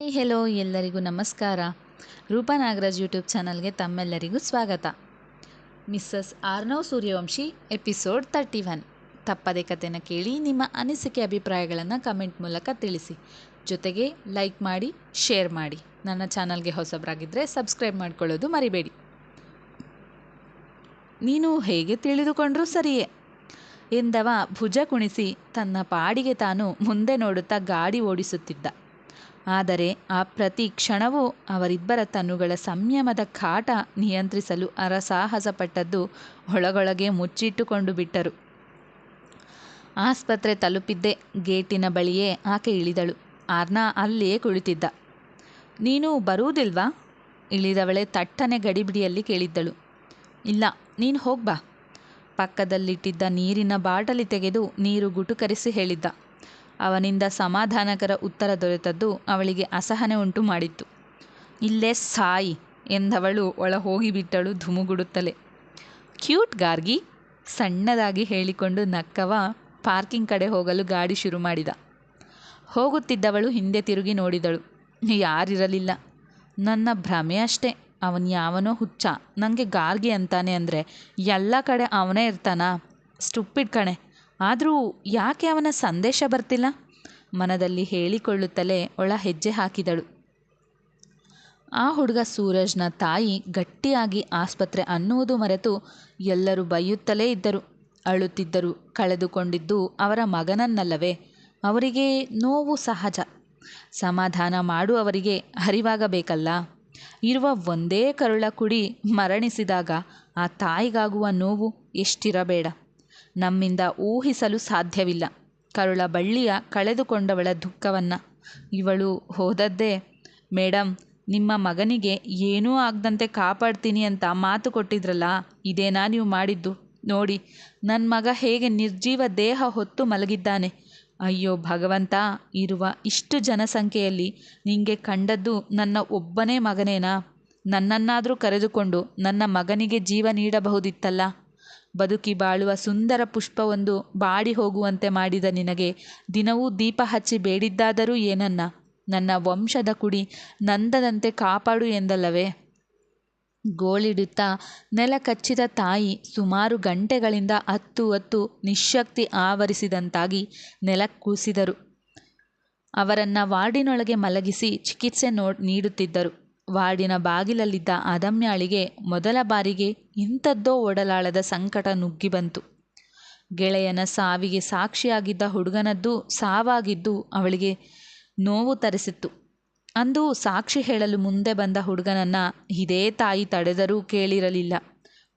ಹೇ hello ಎಲ್ಲರಿಗೂ ನಮಸ್ಕಾರ. Roopa Nagaraj YouTube ಚಾನಲ್ಗೆ ತಮ್ಮೆಲ್ಲರಿಗೂ ಸ್ವಾಗತ. Mrs Arnav Suryavanshi, episode thirty one. ತಪ್ಪದೆ ಕಥೆನ ಕೇಳಿ ನಿಮ್ಮ ಅನಿಸಿಕೆ ಅಭಿಪ್ರಾಯಗಳನ್ನು ಕಮೆಂಟ್ ಮೂಲಕ ತಿಳಿಸಿ. ಜೊತೆಗೆ ಲೈಕ್ ಮಾಡಿ, ಶೇರ್ ಮಾಡಿ. ನನ್ನ ಚಾನಲ್ಗೆ ಹೊಸಬರಾಗಿದ್ದರೆ ಸಬ್ಸ್ಕ್ರೈಬ್ ಮಾಡ್ಕೊಳ್ಳೋದು ಮರಿಬೇಡಿ. ನೀನು ಹೇಗೆ ತಿಳಿದುಕೊಂಡ್ರೂ ಸರಿಯೇ? ಎಂದವ ಭುಜ ಕುಣಿಸಿ ತನ್ನ ಪಾಡಿಗೆ ತಾನು ಮುಂದೆ ನೋಡುತ್ತಾ ಗಾಡಿ ಓಡಿಸುತ್ತಿದ್ದ. ಆದರೆ ಆ ಪ್ರತಿ ಕ್ಷಣವೂ ಅವರಿಬ್ಬರ ತನ್ನುಗಳ ಸಂಯಮದ ಕಾಟ ನಿಯಂತ್ರಿಸಲು ಅರಸಾಹಸಪಟ್ಟದ್ದು ಒಳಗೊಳಗೆ ಮುಚ್ಚಿಟ್ಟುಕೊಂಡು ಬಿಟ್ಟರು. ಆಸ್ಪತ್ರೆ ತಲುಪಿದ್ದೇ ಗೇಟಿನ ಬಳಿಯೇ ಆಕೆ ಇಳಿದಳು. ಆರ್ನ ಅಲ್ಲಿಯೇ ಕುಳಿತಿದ್ದ. ನೀನು ಬರುವುದಿಲ್ವಾ? ಇಳಿದವಳೆ ತಟ್ಟನೆ ಗಡಿಬಿಡಿಯಲ್ಲಿ ಕೇಳಿದ್ದಳು. ಇಲ್ಲ, ನೀನು ಹೋಗ್ಬಾ. ಪಕ್ಕದಲ್ಲಿಟ್ಟಿದ್ದ ನೀರಿನ ಬಾಟಲಿ ತೆಗೆದು ನೀರು ಗುಟುಕರಿಸಿ ಹೇಳಿದ್ದ. ಅವನಿಂದ ಸಮಾಧಾನಕರ ಉತ್ತರ ದೊರೆತದ್ದು ಅವಳಿಗೆ ಅಸಹನೆ ಉಂಟು ಮಾಡಿತ್ತು. ಇಲ್ಲೇ ಸಾಯಿ ಎಂದವಳು ಒಳ ಹೋಗಿಬಿಟ್ಟಳು ಧುಮುಗುಡುತ್ತಲೇ. ಕ್ಯೂಟ್ ಗಾರ್ಗಿ ಸಣ್ಣದಾಗಿ ಹೇಳಿಕೊಂಡು ನಕ್ಕವ ಪಾರ್ಕಿಂಗ್ ಕಡೆ ಹೋಗಲು ಗಾಡಿ ಶುರು ಮಾಡಿದ. ಹೋಗುತ್ತಿದ್ದವಳು ಹಿಂದೆ ತಿರುಗಿ ನೋಡಿದಳು. ಯಾರಿರಲಿಲ್ಲ. ನನ್ನ ಭ್ರಮೆ ಅಷ್ಟೇ. ಅವನು ಯಾವನೋ ಹುಚ್ಚ. ನನಗೆ ಗಾರ್ಗಿ ಅಂತಾನೆ ಅಂದರೆ ಎಲ್ಲ ಕಡೆ ಅವನೇ ಇರ್ತಾನಾ? ಸ್ಟುಪ್ಪಿಡ್ ಕಣೆ. ಆದರೂ ಯಾಕೆ ಅವನ ಸಂದೇಶ ಬರ್ತಿಲ್ಲ? ಮನದಲ್ಲಿ ಹೇಳಿಕೊಳ್ಳುತ್ತಲೇ ಒಳ ಹೆಜ್ಜೆ ಹಾಕಿದಳು. ಆ ಹುಡುಗ ಸೂರಜ್ನ ತಾಯಿ ಗಟ್ಟಿಯಾಗಿ ಆಸ್ಪತ್ರೆ ಅನ್ನುವುದು ಮರೆತು ಎಲ್ಲರೂ ಬೈಯುತ್ತಲೇ ಇದ್ದರು. ಅಳುತ್ತಿದ್ದರು, ಕಳೆದುಕೊಂಡಿದ್ದು ಅವರ ಮಗನನ್ನಲ್ಲವೇ? ಅವರಿಗೆ ನೋವು ಸಹಜ. ಸಮಾಧಾನ ಮಾಡುವವರಿಗೆ ಅರಿವಾಗಬೇಕಲ್ಲ? ಇರುವ ಒಂದೇ ಕರುಳ ಕುಡಿ ಮರಣಿಸಿದಾಗ ಆ ತಾಯಿಗಾಗುವ ನೋವು ಎಷ್ಟಿರಬೇಡ. ನಮ್ಮಿಂದ ಊಹಿಸಲು ಸಾಧ್ಯವಿಲ್ಲ. ಕರುಳ ಬಳ್ಳಿಯ ಕಳೆದುಕೊಂಡವಳ ದುಃಖವನ್ನು. ಇವಳು ಹೋದದ್ದೇ ಮೇಡಮ್ ನಿಮ್ಮ ಮಗನಿಗೆ ಏನೂ ಆಗದಂತೆ ಕಾಪಾಡ್ತೀನಿ ಅಂತ ಮಾತು ಕೊಟ್ಟಿದ್ರಲ್ಲ, ಇದೇನಾ ನೀವು ಮಾಡಿದ್ದು? ನೋಡಿ ನನ್ನ ಮಗ ಹೇಗೆ ನಿರ್ಜೀವ ದೇಹ ಹೊತ್ತು ಮಲಗಿದ್ದಾನೆ. ಅಯ್ಯೋ ಭಗವಂತ, ಇರುವ ಇಷ್ಟು ಜನಸಂಖ್ಯೆಯಲ್ಲಿ ನಿಂಗೆ ಕಂಡದ್ದು ನನ್ನ ಒಬ್ಬನೇ ಮಗನೇನಾ? ನನ್ನನ್ನಾದರೂ ಕರೆದುಕೊಂಡು ನನ್ನ ಮಗನಿಗೆ ಜೀವ ನೀಡಬಹುದಿತ್ತಲ್ಲ? ಬದುಕಿ ಬಾಳುವ ಸುಂದರ ಪುಷ್ಪವೊಂದು ಬಾಡಿ ಹೋಗುವಂತೆ ಮಾಡಿದ ನಿನಗೆ ದಿನವೂ ದೀಪ ಹಚ್ಚಿ ಬೇಡಿದ್ದಾದರೂ ಏನನ್ನ? ನನ್ನ ವಂಶದ ಕುಡಿ ನಂದದಂತೆ ಕಾಪಾಡು ಎಂದಲ್ಲವೇ? ಗೋಳಿಡುತ್ತಾ ನೆಲ ಕಚ್ಚಿದ ತಾಯಿ ಸುಮಾರು ಗಂಟೆಗಳಿಂದ ಹತ್ತು ಹತ್ತು ನಿಶ್ಶಕ್ತಿ ಆವರಿಸಿದಂತಾಗಿ ನೆಲ ಕೂಸಿದರು. ಅವರನ್ನು ವಾರ್ಡಿನೊಳಗೆ ಮಲಗಿಸಿ ಚಿಕಿತ್ಸೆ ನೋ, ನೀಡುತ್ತಿದ್ದರು. ವಾರ್ಡಿನ ಬಾಗಿಲಲ್ಲಿದ್ದ ಅದಮ್ಯಾಳಿಗೆ ಮೊದಲ ಬಾರಿಗೆ ಇಂಥದ್ದೋ ಒಡಲಾಳದ ಸಂಕಟ ನುಗ್ಗಿ ಬಂತು. ಗೆಳೆಯನ ಸಾವಿಗೆ ಸಾಕ್ಷಿಯಾಗಿದ್ದ ಹುಡುಗನದ್ದು ಸಾವಾಗಿದ್ದು ಅವಳಿಗೆ ನೋವು ತರಿಸಿತ್ತು. ಅಂದು ಸಾಕ್ಷಿ ಹೇಳಲು ಮುಂದೆ ಬಂದ ಹುಡುಗನನ್ನು ಇದೇ ತಾಯಿ ತಡೆದರೂ ಕೇಳಿರಲಿಲ್ಲ.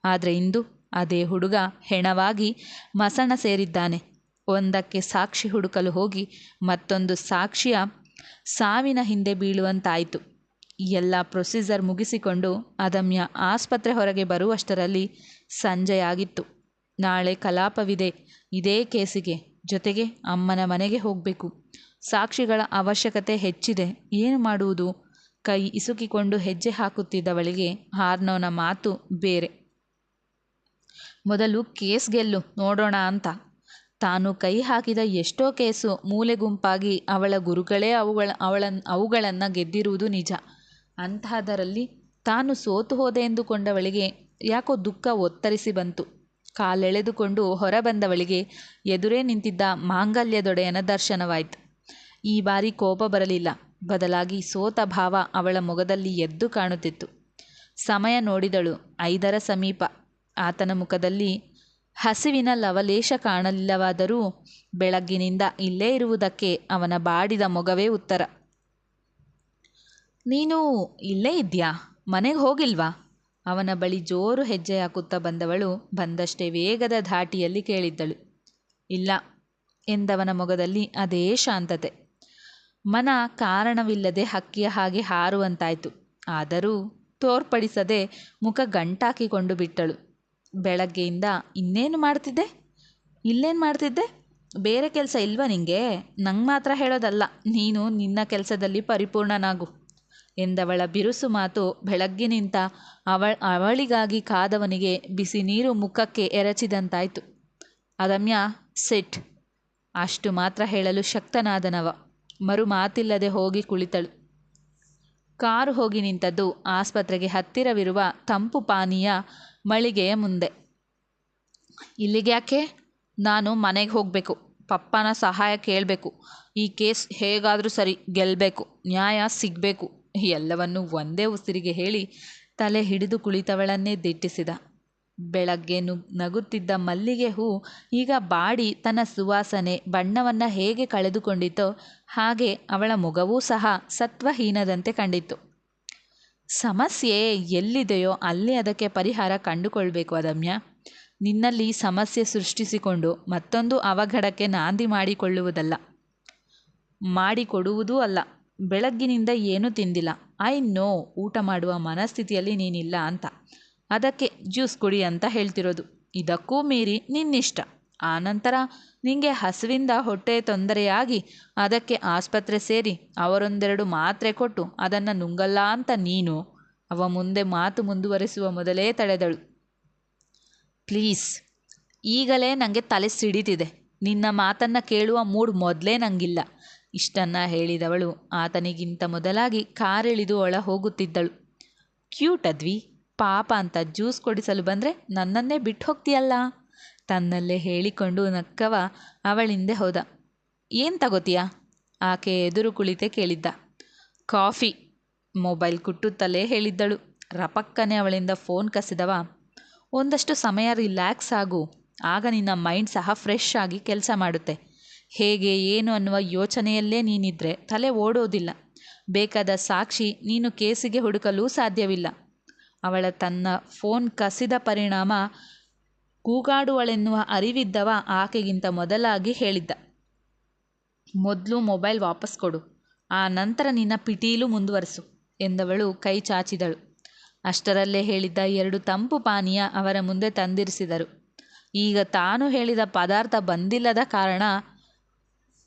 ಆದರೆ ಇಂದು ಅದೇ ಹುಡುಗ ಹೆಣವಾಗಿ ಮಸಣ ಸೇರಿದ್ದಾನೆ. ಒಂದಕ್ಕೆ ಸಾಕ್ಷಿ ಹುಡುಕಲು ಹೋಗಿ ಮತ್ತೊಂದು ಸಾಕ್ಷಿಯ ಸಾವಿನ ಹಿಂದೆ ಬೀಳುವಂತಾಯಿತು. ಎಲ್ಲ ಪ್ರೊಸೀಜರ್ ಮುಗಿಸಿಕೊಂಡು ಅದಮ್ಯ ಆಸ್ಪತ್ರೆ ಹೊರಗೆ ಬರುವಷ್ಟರಲ್ಲಿ ಸಂಜೆಯಾಗಿತ್ತು. ನಾಳೆ ಕಲಾಪವಿದೆ. ಇದೇ ಕೇಸಿಗೆ ಜೊತೆಗೆ ಅಮ್ಮನ ಮನೆಗೆ ಹೋಗಬೇಕು. ಸಾಕ್ಷಿಗಳ ಅವಶ್ಯಕತೆ ಹೆಚ್ಚಿದೆ. ಏನು ಮಾಡುವುದು? ಕೈ ಇಸುಕಿಕೊಂಡು ಹೆಜ್ಜೆ ಹಾಕುತ್ತಿದ್ದವಳಿಗೆ ಹಾರ್ನೋನ ಮಾತು ಬೇರೆ. ಮೊದಲು ಕೇಸ್ ಗೆಲ್ಲು, ನೋಡೋಣ ಅಂತ. ತಾನು ಕೈ ಹಾಕಿದ ಎಷ್ಟೋ ಕೇಸು ಮೂಲೆ ಗುಂಪಾಗಿ ಅವಳ ಗುರುಗಳೇ ಅವುಗಳ ಅವಳ ಅವುಗಳನ್ನು ಗೆದ್ದಿರುವುದು ನಿಜ. ಅಂತಹದರಲ್ಲಿ ತಾನು ಸೋತು ಹೋದೆ ಎಂದುಕೊಂಡವಳಿಗೆ ಯಾಕೋ ದುಃಖ ಒತ್ತರಿಸಿ ಬಂತು. ಕಾಲೆಳೆದುಕೊಂಡು ಹೊರಬಂದವಳಿಗೆ ಎದುರೇ ನಿಂತಿದ್ದ ಮಾಂಗಲ್ಯದೊಡೆಯನ ದರ್ಶನವಾಯಿತು. ಈ ಬಾರಿ ಕೋಪ ಬರಲಿಲ್ಲ. ಬದಲಾಗಿ ಸೋತ ಭಾವ ಅವಳ ಮೊಗದಲ್ಲಿ ಎದ್ದು ಕಾಣುತ್ತಿತ್ತು. ಸಮಯ ನೋಡಿದಳು ಐದರ ಸಮೀಪ. ಆತನ ಮುಖದಲ್ಲಿ ಹಸಿವಿನ ಲವಲೇಶ ಕಾಣಲಿಲ್ಲವಾದರೂ ಬೆಳಗ್ಗಿನಿಂದ ಇಲ್ಲೇ ಇರುವುದಕ್ಕೆ ಅವನ ಬಾಡಿದ ಮೊಗವೇ ಉತ್ತರ. ನೀನು ಇಲ್ಲೇ ಇದ್ಯಾ? ಮನೆಗೆ ಹೋಗಿಲ್ವಾ? ಅವನ ಬಳಿ ಜೋರು ಹೆಜ್ಜೆ ಹಾಕುತ್ತಾ ಬಂದವಳು ಬಂದಷ್ಟೇ ವೇಗದ ಧಾಟಿಯಲ್ಲಿ ಕೇಳಿದ್ದಳು. ಇಲ್ಲ, ಎಂದವನ ಮೊಗದಲ್ಲಿ ಅದೇ ಶಾಂತತೆ. ಮನ ಕಾರಣವಿಲ್ಲದೆ ಹಕ್ಕಿಯ ಹಾಗೆ ಹಾರುವಂತಾಯಿತು. ಆದರೂ ತೋರ್ಪಡಿಸದೆ ಮುಖ ಗಂಟಾಕಿಕೊಂಡು ಬಿಟ್ಟಳು. ಬೆಳಗ್ಗೆಯಿಂದ ಇನ್ನೇನು ಮಾಡ್ತಿದ್ದೆ? ಇಲ್ಲೇನು ಮಾಡ್ತಿದ್ದೆ? ಬೇರೆ ಕೆಲಸ ಇಲ್ವಾ ನಿಂಗೆ? ನಂಗೆ ಮಾತ್ರ ಹೇಳೋದಲ್ಲ, ನೀನು ನಿನ್ನ ಕೆಲಸದಲ್ಲಿ ಪರಿಪೂರ್ಣನಾಗು. ಎಂದವಳ ಬಿರುಸು ಮಾತು ಬೆಳಗ್ಗಿನಿಂದ ಅವಳ, ಅವಳಿಗಾಗಿ ಕಾದವನಿಗೆ ಬಿಸಿ ನೀರು ಮುಖಕ್ಕೆ ಎರಚಿದಂತಾಯಿತು. ಅದಮ್ಯ, ಸೆಟ್. ಅಷ್ಟು ಮಾತ್ರ ಹೇಳಲು ಶಕ್ತನಾದನವ. ಮರು ಮಾತಿಲ್ಲದೆ ಹೋಗಿ ಕುಳಿತಳು. ಕಾರು ಹೋಗಿ ನಿಂತದ್ದು ಆಸ್ಪತ್ರೆಗೆ ಹತ್ತಿರವಿರುವ ತಂಪು ಪಾನೀಯ ಮಳಿಗೆಯ ಮುಂದೆ. ಇಲ್ಲಿಗೆ ಯಾಕೆ? ನಾನು ಮನೆಗೆ ಹೋಗಬೇಕು. ಪಪ್ಪನ ಸಹಾಯ ಕೇಳಬೇಕು. ಈ ಕೇಸ್ ಹೇಗಾದರೂ ಸರಿ ಗೆಲ್ಲಬೇಕು ನ್ಯಾಯ ಸಿಗಬೇಕು. ಎಲ್ಲವನ್ನು ಒಂದೇ ಉಸಿರಿಗೆ ಹೇಳಿ ತಲೆ ಹಿಡಿದು ಕುಳಿತವಳನ್ನೇ ದಿಟ್ಟಿಸಿದ. ಬೆಳಗ್ಗೆ ನಗುತ್ತಿದ್ದ ಮಲ್ಲಿಗೆ ಹೂ ಈಗ ಬಾಡಿ ತನ್ನ ಸುವಾಸನೆ, ಬಣ್ಣವನ್ನು ಹೇಗೆ ಕಳೆದುಕೊಂಡಿತೋ ಹಾಗೆ ಅವಳ ಮುಗವೂ ಸಹ ಸತ್ವಹೀನದಂತೆ ಕಂಡಿತ್ತು. ಸಮಸ್ಯೆ ಎಲ್ಲಿದೆಯೋ ಅಲ್ಲಿ ಅದಕ್ಕೆ ಪರಿಹಾರ ಕಂಡುಕೊಳ್ಬೇಕು ಅದಮ್ಯ ನಿನ್ನಲ್ಲಿ ಸಮಸ್ಯೆ ಸೃಷ್ಟಿಸಿಕೊಂಡು ಮತ್ತೊಂದು ಅವಘಡಕ್ಕೆ ನಾಂದಿ ಮಾಡಿಕೊಳ್ಳುವುದಲ್ಲ. ಮಾಡಿಕೊಡುವುದೂ ಅಲ್ಲ. ಬೆಳಗ್ಗಿನಿಂದ ಏನೂ ತಿಂದಿಲ್ಲ. ಐ ನೋ, ಊಟ ಮಾಡುವ ಮನಸ್ಥಿತಿಯಲ್ಲಿ ನೀನಿಲ್ಲ ಅಂತ. ಅದಕ್ಕೆ, ಜ್ಯೂಸ್ ಕುಡಿ ಅಂತ ಹೇಳ್ತಿರೋದು. ಇದಕ್ಕೂ ಮೀರಿ ನಿನ್ನಿಷ್ಟ. ಆನಂತರ ನಿಂಗೆ ಹಸುವಿಂದ ಹೊಟ್ಟೆ ತೊಂದರೆಯಾಗಿ ಅದಕ್ಕೆ ಆಸ್ಪತ್ರೆ ಸೇರಿ ಅವರೊಂದೆರಡು ಮಾತ್ರೆ ಕೊಟ್ಟು ಅದನ್ನು ನುಂಗಲ್ಲ ಅಂತ ನೀನು. ಅವ ಮುಂದೆ ಮಾತು ಮುಂದುವರಿಸುವ ಮೊದಲೇ ತಡೆದಳು. ಪ್ಲೀಸ್, ಈಗಲೇ ನನಗೆ ತಲೆ ಸಿಡಿತಿದೆ. ನಿನ್ನ ಮಾತನ್ನು ಕೇಳುವ ಮೂಡ್ ಮೊದಲೇ ನನಗಿಲ್ಲ ಇಷ್ಟನ್ನು ಹೇಳಿದವಳು. ಆತನಿಗಿಂತ ಮೊದಲಾಗಿ ಕಾರಿಳಿದು ಒಳ ಹೋಗುತ್ತಿದ್ದಳು. ಕ್ಯೂಟ್ ಅದ್ವಿ. ಪಾಪ ಅಂತ ಜ್ಯೂಸ್ ಕೊಡಿಸಲು ಬಂದರೆ ನನ್ನನ್ನೇ ಬಿಟ್ಟು ಹೋಗ್ತೀಯಲ್ಲ ತನ್ನಲ್ಲೇ ಹೇಳಿಕೊಂಡು ನಕ್ಕವ ಅವಳಿಂದೆ ಹೋದ. ಏನು ತಗೋತೀಯ? ಆಕೆ ಎದುರು ಕುಳಿತೆ ಕೇಳಿದ್ದ. ಕಾಫಿ. ಮೊಬೈಲ್ ಕುಟ್ಟುತ್ತಲೇ ಹೇಳಿದ್ದಳು. ರಪಕ್ಕನೆ ಅವಳಿಂದ ಫೋನ್ ಕಸಿದವ. ಒಂದಷ್ಟು ಸಮಯ ರಿಲ್ಯಾಕ್ಸ್ ಆಗು. ಆಗ ನಿನ್ನ ಮೈಂಡ್ ಸಹ ಫ್ರೆಶ್ ಆಗಿ ಕೆಲಸ ಮಾಡುತ್ತೆ. ಹೇಗೆ, ಏನು ಅನ್ನುವ ಯೋಚನೆಯಲ್ಲೇ ನೀನಿದ್ರೆ ತಲೆ ಓಡೋದಿಲ್ಲ. ಬೇಕಾದ ಸಾಕ್ಷಿ ನೀನು ಕೇಸಿಗೆ ಹುಡುಕಲು ಸಾಧ್ಯವಿಲ್ಲ. ಅವಳ ತನ್ನ ಫೋನ್ ಕಸಿದ ಪರಿಣಾಮ ಕೂಗಾಡುವಳೆನ್ನುವ ಅರಿವಿದ್ದವ ಆಕೆಗಿಂತ ಮೊದಲಾಗಿ ಹೇಳಿದ್ದ. ಮೊದಲು ಮೊಬೈಲ್ ವಾಪಸ್ ಕೊಡು, ಆ ನಂತರ ನಿನ್ನ ಪಿಟೀಲು ಮುಂದುವರಿಸು ಎಂದವಳು ಕೈ ಚಾಚಿದಳು. ಅಷ್ಟರಲ್ಲೇ ಹೇಳಿದ್ದ ಎರಡು ತಂಪು ಪಾನೀಯ ಅವರ ಮುಂದೆ ತಂದಿರಿಸಿದರು. ಈಗ ತಾನು ಹೇಳಿದ ಪದಾರ್ಥ ಬಂದಿಲ್ಲದ ಕಾರಣ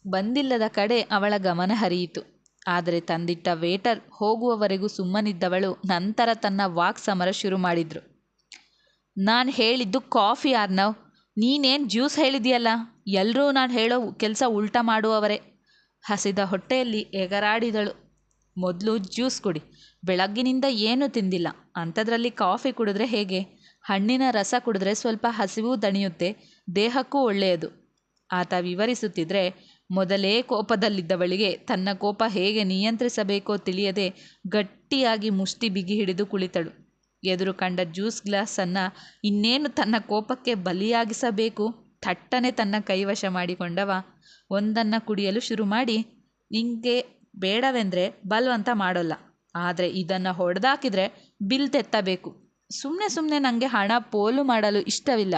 ಬಂದಿಲ್ಲದ ಕಡೆ ಅವಳ ಗಮನ ಹರಿಯಿತು. ಆದರೆ ತಂದಿಟ್ಟ ವೇಟರ್ ಹೋಗುವವರೆಗೂ ಸುಮ್ಮನಿದ್ದವಳು ನಂತರ ತನ್ನ ವಾಕ್ ಸಮರ ಶುರು ಮಾಡಿದ್ರು. ನಾನು ಹೇಳಿದ್ದು ಕಾಫಿ ಆರ್ನವ್ ನೀನೇನು ಜ್ಯೂಸ್ ಹೇಳಿದೆಯಲ್ಲ? ಎಲ್ಲರೂ ನಾನು ಹೇಳೋ ಕೆಲಸ ಉಲ್ಟಾ ಮಾಡುವವರೇ. ಹಸಿದ ಹೊಟ್ಟೆಯಲ್ಲಿ ಎಗರಾಡಿದಳು. ಮೊದಲು ಜ್ಯೂಸ್ ಕುಡಿ. ಬೆಳಗ್ಗಿನಿಂದ ಏನೂ ತಿಂದಿಲ್ಲ. ಅಂಥದ್ರಲ್ಲಿ ಕಾಫಿ ಕುಡಿದ್ರೆ ಹೇಗೆ? ಹಣ್ಣಿನ ರಸ ಕುಡಿದ್ರೆ ಸ್ವಲ್ಪ ಹಸಿವು ದಣಿಯುತ್ತೆ. ದೇಹಕ್ಕೂ ಒಳ್ಳೆಯದು. ಆತ ವಿವರಿಸುತ್ತಿದ್ರೆ ಮೊದಲೇ ಕೋಪದಲ್ಲಿದ್ದವಳಿಗೆ ತನ್ನ ಕೋಪ ಹೇಗೆ ನಿಯಂತ್ರಿಸಬೇಕೋ ತಿಳಿಯದೆ ಗಟ್ಟಿಯಾಗಿ ಮುಷ್ಟಿ ಬಿಗಿ ಹಿಡಿದು ಕುಳಿತಳು. ಎದುರು ಕಂಡ ಜ್ಯೂಸ್ ಗ್ಲಾಸನ್ನು ಇನ್ನೇನು ತನ್ನ ಕೋಪಕ್ಕೆ ಬಲಿಯಾಗಿಸಬೇಕು? ಥಟ್ಟನೆ ತನ್ನ ಕೈವಶ ಮಾಡಿಕೊಂಡವ. ಒಂದನ್ನು ಕುಡಿಯಲು ಶುರು ಮಾಡಿ, ನಿಂಗೆ ಬೇಡವೆಂದರೆ ಬಲ್ವಂತ ಮಾಡೋಲ್ಲ. ಆದರೆ ಇದನ್ನು ಹೊಡೆದಾಕಿದರೆ ಬಿಲ್ ತೆತ್ತಬೇಕು. ಸುಮ್ಮನೆ ಸುಮ್ಮನೆ ನನಗೆ ಹಣ ಪೋಲು ಮಾಡಲು ಇಷ್ಟವಿಲ್ಲ.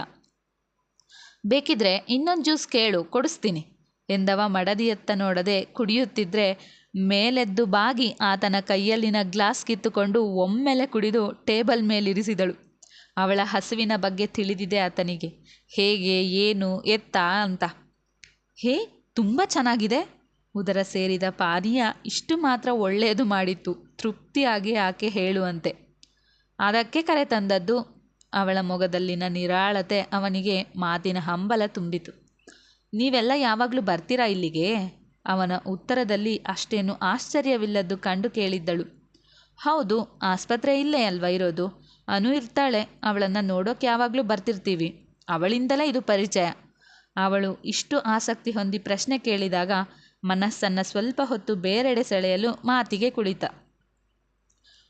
ಬೇಕಿದ್ರೆ ಇನ್ನೊಂದು ಜ್ಯೂಸ್ ಕೇಳು, ಕೊಡಿಸ್ತೀನಿ. ಎಂದವ ಮಡದಿಯತ್ತ ನೋಡದೆ ಕುಡಿಯುತ್ತಿದ್ರೆ ಮೇಲೆದ್ದು ಬಾಗಿ ಆತನ ಕೈಯಲ್ಲಿನ ಗ್ಲಾಸ್ ಕಿತ್ತುಕೊಂಡು ಒಮ್ಮೆಲೆ ಕುಡಿದು ಟೇಬಲ್ ಮೇಲಿರಿಸಿದಳು. ಅವಳ ಹಸುವಿನ ಬಗ್ಗೆ ತಿಳಿದಿದೆ ಆತನಿಗೆ. ಹೇಗೆ, ಏನು, ಎತ್ತ ಅಂತ. ಹೇ, ತುಂಬ ಚೆನ್ನಾಗಿದೆ. ಉದರ ಸೇರಿದ ಪಾನೀಯ ಇಷ್ಟು ಮಾತ್ರ ಒಳ್ಳೆಯದು ಮಾಡಿತ್ತು. ತೃಪ್ತಿಯಾಗಿ ಆಕೆ ಹೇಳುವಂತೆ. ಅದಕ್ಕೆ ಕರೆ ತಂದದ್ದು ಅವಳ ಮೊಗದಲ್ಲಿನ ನಿರಾಳತೆ ಅವನಿಗೆ ಮಾತಿನ ಹಂಬಲ ತುಂಬಿತು. ನೀವೆಲ್ಲ ಯಾವಾಗಲೂ ಬರ್ತೀರಾ ಇಲ್ಲಿಗೆ? ಅವನ ಉತ್ತರದಲ್ಲಿ ಅಷ್ಟೇನು ಆಶ್ಚರ್ಯವಿಲ್ಲದ್ದು ಕಂಡು ಕೇಳಿದ್ದಳು. ಹೌದು, ಆಸ್ಪತ್ರೆ ಇಲ್ಲೇ ಅಲ್ವಾ ಇರೋದು? ಅನು ಇರ್ತಾಳೆ, ಅವಳನ್ನು ನೋಡೋಕೆ ಯಾವಾಗಲೂ ಬರ್ತಿರ್ತೀವಿ. ಅವಳಿಂದಲೇ ಇದು ಪರಿಚಯ. ಅವಳು ಇಷ್ಟು ಆಸಕ್ತಿ ಹೊಂದಿ ಪ್ರಶ್ನೆ ಕೇಳಿದಾಗ ಮನಸ್ಸನ್ನು ಸ್ವಲ್ಪ ಹೊತ್ತು ಬೇರೆಡೆ ಸೆಳೆಯಲು ಮಾತಿಗೆ ಕುಳಿತ.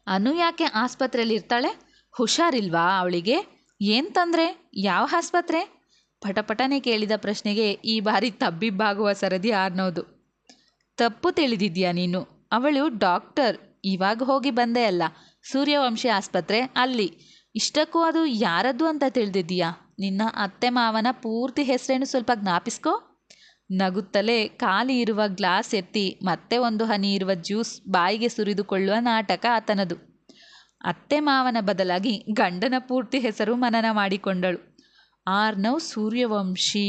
ಅನು ಯಾಕೆ ಆಸ್ಪತ್ರೆಯಲ್ಲಿ ಇರ್ತಾಳೆ ಹುಷಾರಿಲ್ವಾ ಅವಳಿಗೆ? ಏನು ತೊಂದರೆ? ಯಾವ ಆಸ್ಪತ್ರೆ? ಪಟಪಟನೆ ಕೇಳಿದ ಪ್ರಶ್ನೆಗೆ ಈ ಬಾರಿ ತಬ್ಬಿಬ್ಬಾಗುವ ಸರದಿ ಆರ್ನೋದು. ತಪ್ಪು ತಿಳಿದಿದ್ಯಾ ನೀನು? ಅವಳು ಡಾಕ್ಟರ್. ಇವಾಗ ಹೋಗಿ ಬಂದೆ ಅಲ್ಲ. ಸೂರ್ಯವಂಶಿ ಆಸ್ಪತ್ರೆ ಅಲ್ಲಿ. ಇಷ್ಟಕ್ಕೂ ಅದು ಯಾರದ್ದು ಅಂತ ತಿಳಿದಿದ್ದೀಯಾ? ನಿನ್ನ ಅತ್ತೆ ಮಾವನ ಪೂರ್ತಿ ಹೆಸರೇನು ಸ್ವಲ್ಪ ಜ್ಞಾಪಿಸ್ಕೋ. ನಗುತ್ತಲೇ ಖಾಲಿ ಇರುವ ಗ್ಲಾಸ್ ಎತ್ತಿ ಮತ್ತೆ ಒಂದು ಹನಿ ಇರುವ ಜ್ಯೂಸ್ ಬಾಯಿಗೆ ಸುರಿದುಕೊಳ್ಳುವ ನಾಟಕ ಆತನದು. ಅತ್ತೆ ಮಾವನ ಬದಲಾಗಿ ಗಂಡನ ಪೂರ್ತಿ ಹೆಸರು ಮನನ ಮಾಡಿಕೊಂಡಳು. ಆರ್ನವ್ ಸೂರ್ಯವಂಶಿ.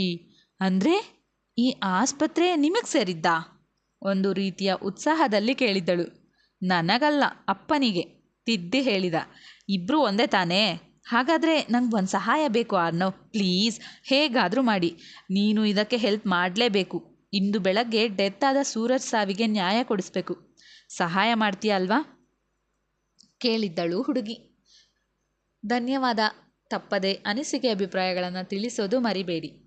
ಅಂದರೆ ಈ ಆಸ್ಪತ್ರೆ ನಿಮಗೆ ಸೇರಿದ್ದಾ? ಒಂದು ರೀತಿಯ ಉತ್ಸಾಹದಲ್ಲಿ ಕೇಳಿದ್ದಳು. ನನಗಲ್ಲ, ಅಪ್ಪನಿಗೆ, ತಿದ್ದಿ ಹೇಳಿದ. ಇಬ್ಬರೂ ಒಂದೇ ತಾನೇ? ಹಾಗಾದರೆ ನಂಗೆ ಒಂದು ಸಹಾಯ ಬೇಕು ಆರ್ನವ್ ಪ್ಲೀಸ್, ಹೇಗಾದರೂ ಮಾಡಿ. ನೀನು ಇದಕ್ಕೆ ಹೆಲ್ಪ್ ಮಾಡಲೇಬೇಕು. ಇಂದು ಬೆಳಗ್ಗೆ ಡೆತ್ ಆದ ಸೂರಜ್ ಸಾವಿಗೆ ನ್ಯಾಯ ಕೊಡಿಸ್ಬೇಕು. ಸಹಾಯ ಮಾಡ್ತೀಯ ಅಲ್ವಾ ಕೇಳಿದ್ದಳು ಹುಡುಗಿ. ಧನ್ಯವಾದ. ತಪ್ಪದೆ ಅನಿಸಿಕೆ ಅಭಿಪ್ರಾಯಗಳನ್ನು ತಿಳಿಸೋದು ಮರಿಬೇಡಿ.